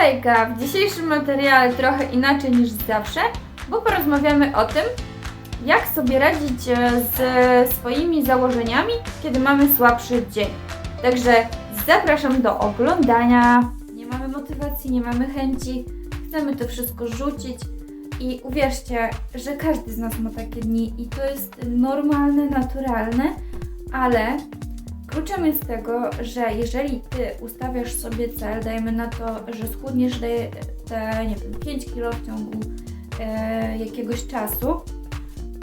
Hejka! W dzisiejszym materiale trochę inaczej niż zawsze, bo porozmawiamy o tym, jak sobie radzić e, z swoimi założeniami, kiedy mamy słabszy dzień. Także zapraszam do oglądania. Nie mamy motywacji, nie mamy chęci, chcemy to wszystko rzucić i uwierzcie, że każdy z nas ma takie dni i to jest normalne, naturalne, ale Kluczem jest tego, że jeżeli ty ustawiasz sobie cel, dajmy na to, że schudniesz te, nie wiem, 5 kg w ciągu e, jakiegoś czasu,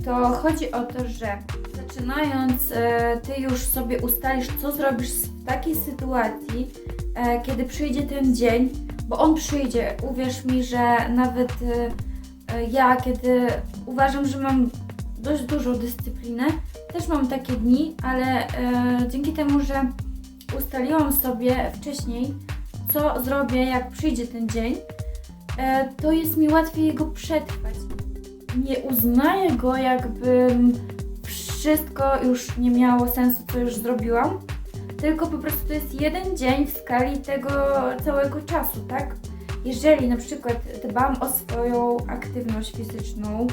to chodzi o to, że zaczynając, e, ty już sobie ustalisz, co zrobisz w takiej sytuacji, e, kiedy przyjdzie ten dzień, bo on przyjdzie. Uwierz mi, że nawet e, ja, kiedy uważam, że mam dość dużą dyscyplinę, też mam takie dni, ale e, dzięki temu, że ustaliłam sobie wcześniej, co zrobię, jak przyjdzie ten dzień, e, to jest mi łatwiej go przetrwać. Nie uznaję go, jakbym wszystko już nie miało sensu, co już zrobiłam, tylko po prostu to jest jeden dzień w skali tego całego czasu, tak? Jeżeli na przykład dbam o swoją aktywność fizyczną,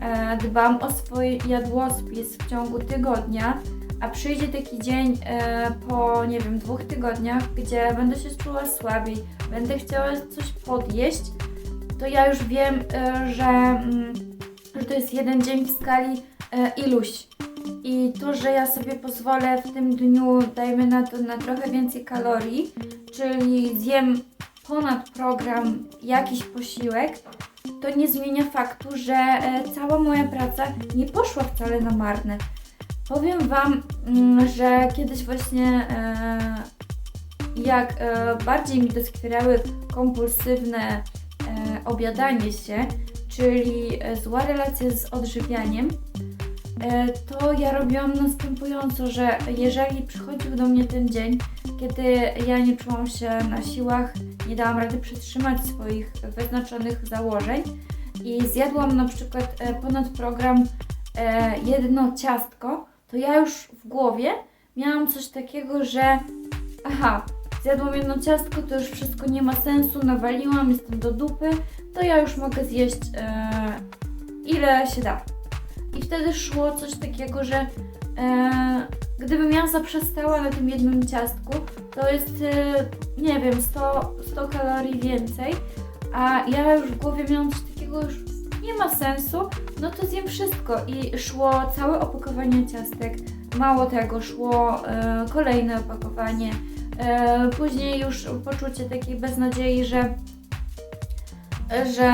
e, dbam o swój jadłospis w ciągu tygodnia, a przyjdzie taki dzień e, po, nie wiem, dwóch tygodniach, gdzie będę się czuła słabiej, będę chciała coś podjeść, to ja już wiem, e, że, mm, że to jest jeden dzień w skali iluś. I to, że ja sobie pozwolę w tym dniu, dajmy na to, na trochę więcej kalorii, czyli zjem ponad program jakiś posiłek, to nie zmienia faktu, że e, cała moja praca nie poszła wcale na marne. Powiem Wam, mm, że kiedyś właśnie e, jak e, bardziej mi doskwierały kompulsywne obiadanie się, czyli zła relacja z odżywianiem, to ja robiłam następująco, że jeżeli przychodził do mnie ten dzień, kiedy ja nie czułam się na siłach, nie dałam rady przytrzymać swoich wyznaczonych założeń i zjadłam na przykład e, ponad program e, jedno ciastko, to ja już w głowie miałam coś takiego, że aha, zjadłam jedno ciastko, to już wszystko nie ma sensu, nawaliłam, jestem do dupy, to ja już mogę zjeść e, ile się da. I wtedy szło coś takiego, że gdybym ja zaprzestała na tym jednym ciastku, to jest, e, nie wiem, 100, 100 kalorii więcej, a ja już w głowie miałam coś takiego, już nie ma sensu, no to zjem wszystko. I szło całe opakowanie ciastek, mało tego, szło e, kolejne opakowanie, e, później już poczucie takiej beznadziei, że że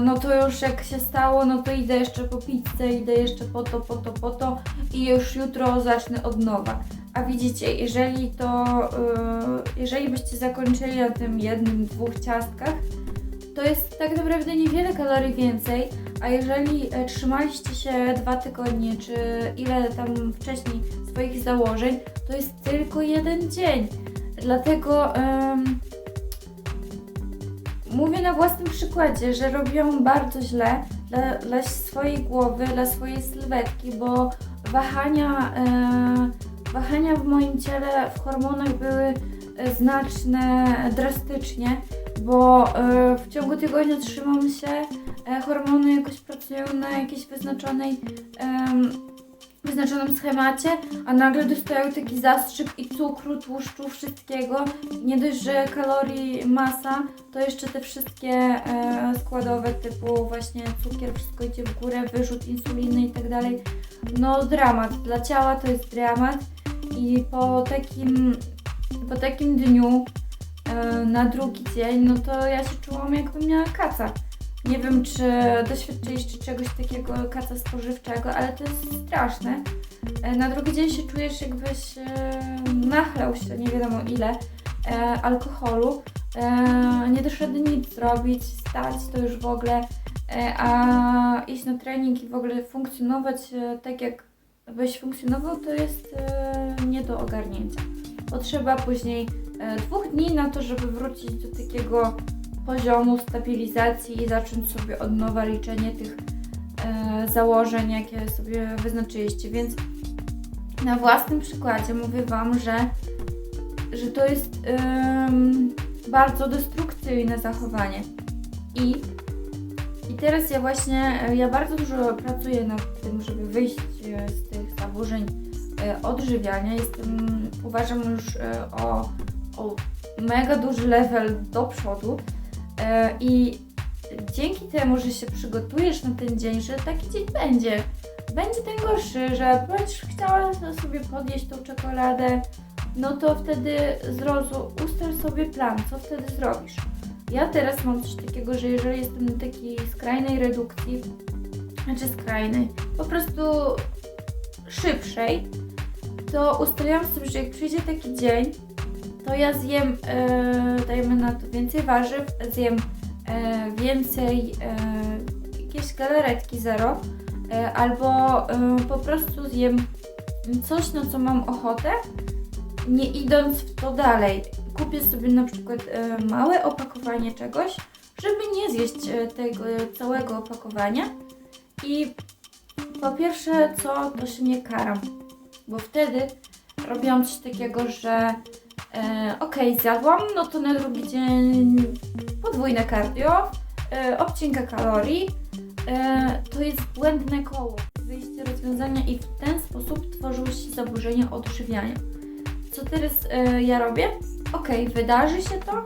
no to już jak się stało, no to idę jeszcze po pizzę, idę jeszcze po to, po to, po to i już jutro zacznę od nowa. A widzicie, jeżeli to, yy, jeżeli byście zakończyli na tym jednym, dwóch ciastkach, to jest tak naprawdę niewiele kalorii więcej, a jeżeli e, trzymaliście się dwa tygodnie, czy ile tam wcześniej swoich założeń, to jest tylko jeden dzień. Dlatego ym, mówię na własnym przykładzie, że robiłam bardzo źle dla, dla swojej głowy, dla swojej sylwetki, bo wahania, e, wahania w moim ciele w hormonach były e, znaczne drastycznie, bo e, w ciągu tygodnia trzymam się, e, hormony jakoś pracują na jakiejś wyznaczonej em, wyznaczonym schemacie, a nagle dostają taki zastrzyk i cukru, tłuszczu, wszystkiego. Nie dość, że kalorii, masa, to jeszcze te wszystkie e, składowe typu właśnie cukier, wszystko idzie w górę, wyrzut insuliny i tak dalej. No dramat, dla ciała to jest dramat i po takim, po takim dniu e, na drugi dzień, no to ja się czułam jakbym miała kaca. Nie wiem, czy doświadczyliście czegoś takiego, kaca spożywczego, ale to jest straszne. E, Na drugi dzień się czujesz, jakbyś e, nachlał się nie wiadomo ile e, alkoholu. E, nie dasz rady nic zrobić, stać to już w ogóle, e, a iść na trening i w ogóle funkcjonować e, tak, jak byś funkcjonował, to jest e, nie do ogarnięcia. Potrzeba później e, dwóch dni na to, żeby wrócić do takiego poziomu stabilizacji i zacząć sobie od nowa liczenie tych e, założeń, jakie sobie wyznaczyliście. Więc na własnym przykładzie mówię Wam, że, że to jest bardzo destrukcyjne zachowanie. I, I teraz ja właśnie, ja bardzo dużo pracuję nad tym, żeby wyjść e, z tych zaburzeń e, odżywiania. Jestem, uważam już e, o, o mega duży level do przodu i dzięki temu, że się przygotujesz na ten dzień, że taki dzień będzie, będzie ten gorszy, że będziesz chciała sobie podjeść tą czekoladę, no to wtedy zrozum, ustal sobie plan, co wtedy zrobisz. Ja teraz mam coś takiego, że jeżeli jestem na takiej skrajnej redukcji, znaczy skrajnej, po prostu szybszej, to ustaliłam sobie, że jak przyjdzie taki dzień, to ja zjem, e, dajmy na to więcej warzyw, zjem e, więcej e, jakieś galaretki zero, e, albo e, po prostu zjem coś, na co mam ochotę, nie idąc w to dalej. Kupię sobie na przykład e, małe opakowanie czegoś, żeby nie zjeść e, tego całego opakowania. I po pierwsze, co, to się nie karam, bo wtedy robiłam coś takiego, że e, okej, zjadłam, no to na drugi dzień podwójne cardio, e, obcinka kalorii. E, to jest błędne koło. Wyjście rozwiązania i w ten sposób tworzyły się zaburzenia odżywiania. Co teraz e, ja robię? Okej, wydarzy się to?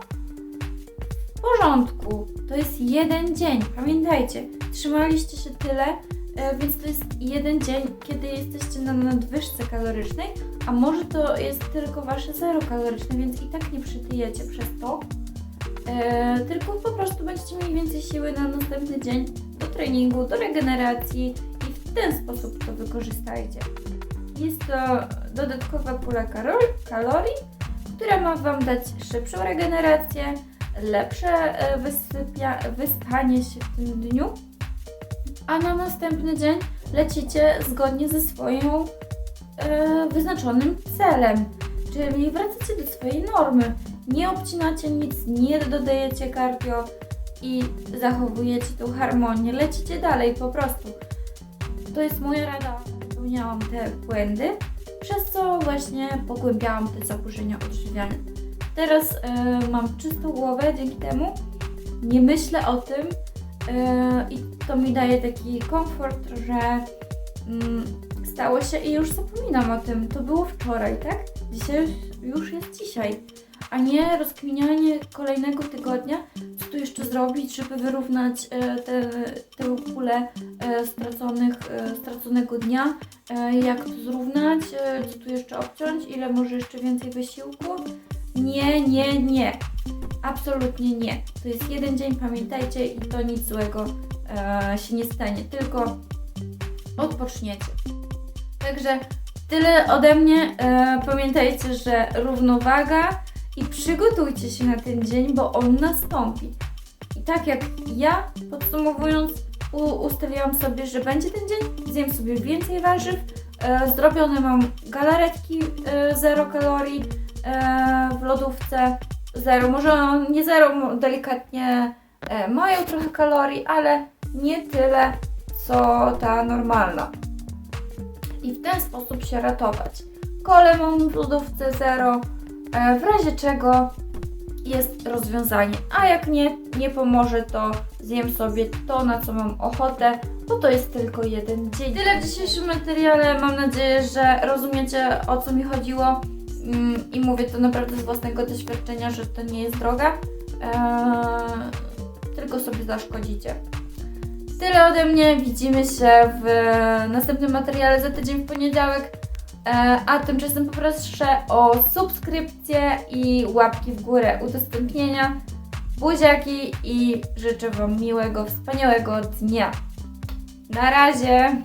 W porządku. To jest jeden dzień. Pamiętajcie, trzymaliście się tyle, więc to jest jeden dzień, kiedy jesteście na nadwyżce kalorycznej, a może to jest tylko wasze zero kaloryczne, więc i tak nie przytyjecie przez to. E, tylko po prostu będziecie mieli więcej siły na następny dzień do treningu, do regeneracji i w ten sposób to wykorzystajcie. Jest to dodatkowa pula kalorii, która ma Wam dać szybszą regenerację, lepsze e, wysypia, wyspanie się w tym dniu, a na następny dzień lecicie zgodnie ze swoją e, wyznaczonym celem, czyli wracacie do swojej normy. Nie obcinacie nic, nie dodajecie cardio i zachowujecie tą harmonię. Lecicie dalej po prostu. To jest moja rada. Popełniałam te błędy, przez co właśnie pogłębiałam te zaburzenia odżywiania. Teraz e, mam czystą głowę dzięki temu. Nie myślę o tym i to mi daje taki komfort, że mm, stało się i już zapominam o tym. To było wczoraj, tak? Dzisiaj już jest dzisiaj. A nie rozkminianie kolejnego tygodnia, co tu jeszcze zrobić, żeby wyrównać e, tę tę pulę e, straconych, e, straconego dnia, e, jak to zrównać, e, co tu jeszcze obciąć, ile może jeszcze więcej wysiłku. Nie, nie, nie. Absolutnie nie. To jest jeden dzień, pamiętajcie, i to nic złego e, się nie stanie, tylko odpoczniecie. Także tyle ode mnie. E, pamiętajcie, że równowaga i przygotujcie się na ten dzień, bo on nastąpi. I tak jak ja, podsumowując, ustawiłam sobie, że będzie ten dzień, zjem sobie więcej warzyw, e, zrobione mam galaretki e, zero kalorii e, w lodówce, zero, może nie zero, delikatnie e, mają trochę kalorii, ale nie tyle, co ta normalna. I w ten sposób się ratować. Kole mam w lodówce zero, e, w razie czego jest rozwiązanie. A jak nie, nie pomoże, to zjem sobie to, na co mam ochotę, bo to jest tylko jeden dzień. Tyle w dzisiejszym materiale. Mam nadzieję, że rozumiecie o co mi chodziło. Mm, I mówię to naprawdę z własnego doświadczenia, że to nie jest droga, eee, tylko sobie zaszkodzicie. Tyle ode mnie. Widzimy się w następnym materiale za tydzień w poniedziałek. E, A tymczasem poproszę o subskrypcję i łapki w górę, udostępnienia, buziaki i życzę Wam miłego, wspaniałego dnia. Na razie!